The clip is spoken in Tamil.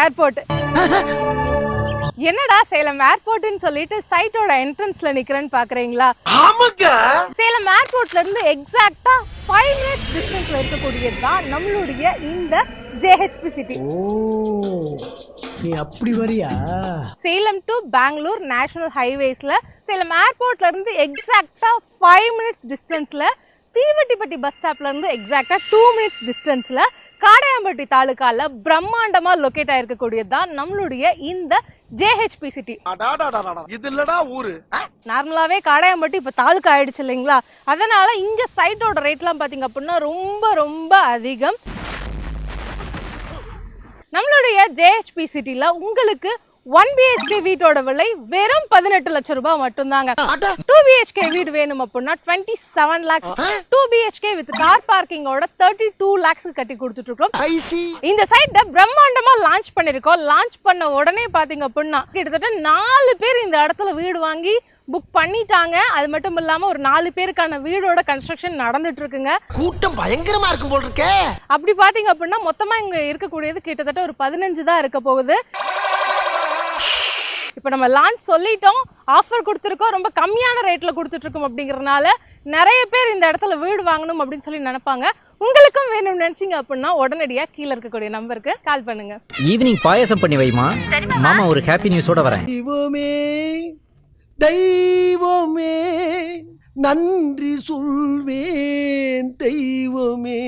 ஏர்போர்ட் என்னடா சேலம் ஏர்போர்ட்னு சொல்லிட்டு சைட்டோட என்ட்ரன்ஸ்ல நிக்கிறேன்னு பாக்குறீங்களா? சேலம் ஏர்போர்ட்ல இருந்து எக்ஸாக்ட்டா ஃபைவ் மினிட்ஸ் டிஸ்டன்ஸ்ல இருக்கக்கூடியது தான் நம்மளுடைய இந்த ஜேஹெச்பி சிட்டி நீ அப்படி வரியா? சேலம் டு பெங்களூர் நேஷனல் ஹைவேஸ்ல சேலம் ஏர்போர்ட்ல இருந்து எக்ஸாக்ட்டா ஃபைவ் மினிட்ஸ் டிஸ்டன்ஸ்ல தீவட்டிப்பட்டி பஸ் ஸ்டாப்ல இருந்து எக்ஸாக்ட்டா டூ மினிட்ஸ் டிஸ்டன்ஸ்ல காடையாம்பட்டி தாலுகால பிரம்மாண்டமா லொக்கேட் ஆயிருக்கக்கூடியது தான் நம்மளுடைய இந்த ஜேஹெச்பி சிட்டி இது இல்லடா ஊரு? நார்மலாவே காடையாம்பட்டி இப்ப தாலுக்கா ஆயிடுச்சு இல்லைங்களா? அதனால இங்க சைட்டோட ரேட்லாம் பாத்தீங்க அப்படின்னா ரொம்ப ரொம்ப அதிகம். நம்மளுடைய ஜேஹெச்பி சிட்டில உங்களுக்கு ஒன் பிஹெச்கே வீட்டோட விலை வெறும் பதினெட்டு லட்சம் ரூபாய் மட்டும்தாங்க. டூ பிஹெச்கே வீடு வேணும் அப்படின்னா twenty seven lakhs two BHK with car பார்க்கிங்கோட thirty two lakhs கட்டி கொடுத்துட்டு இருக்கோம் இந்த சைட்டை பிரம்மாண்டமா லான்ச் பண்ணிருக்கோம் லான்ச் பண்ண உடனே பாத்தீங்க அப்படின்னா கிட்டத்தட்ட நாலு பேர் இந்த இடத்துல வீடு வாங்கி புக் பண்ணிட்டாங்க. அது மட்டும் இல்லாம ஒரு நாலு பேருக்கான வீடோட கன்ஸ்ட்ரக்ஷன் நடந்துட்டு இருக்குங்க கூட்டம் பயங்கரமா இருக்கும் போல் இருக்கே. அப்படி பாத்தீங்க அப்படின்னா மொத்தமா இங்க இருக்கக்கூடியது கிட்டத்தட்ட ஒரு பதினஞ்சு தான் இருக்க போகுது. இப்போ நம்ம லான்ச் சொல்லிட்டோம் ஆஃபர் கொடுத்துருக்கோம் ரொம்ப கம்மியான ரேட்ல கொடுத்துட்டு இருக்கோம் அப்படிங்கறதுனால நிறைய பேர் இந்த இடத்துல வீடு வாங்கணும் அப்படின்னு சொல்லி நினைப்பாங்க. உங்களுக்கும் வேணும்னு நினைச்சீங்க அப்படின்னா உடனடியா கீழே இருக்கக்கூடிய நம்பருக்கு கால் பண்ணுங்க. ஈவினிங் பாயாசம் பண்ணி வைமா. மாமா ஒரு ஹாப்பி நியூஸோட வரேன். தெய்வமே தெய்வமே நன்றி சொல்வேன் தெய்வமே.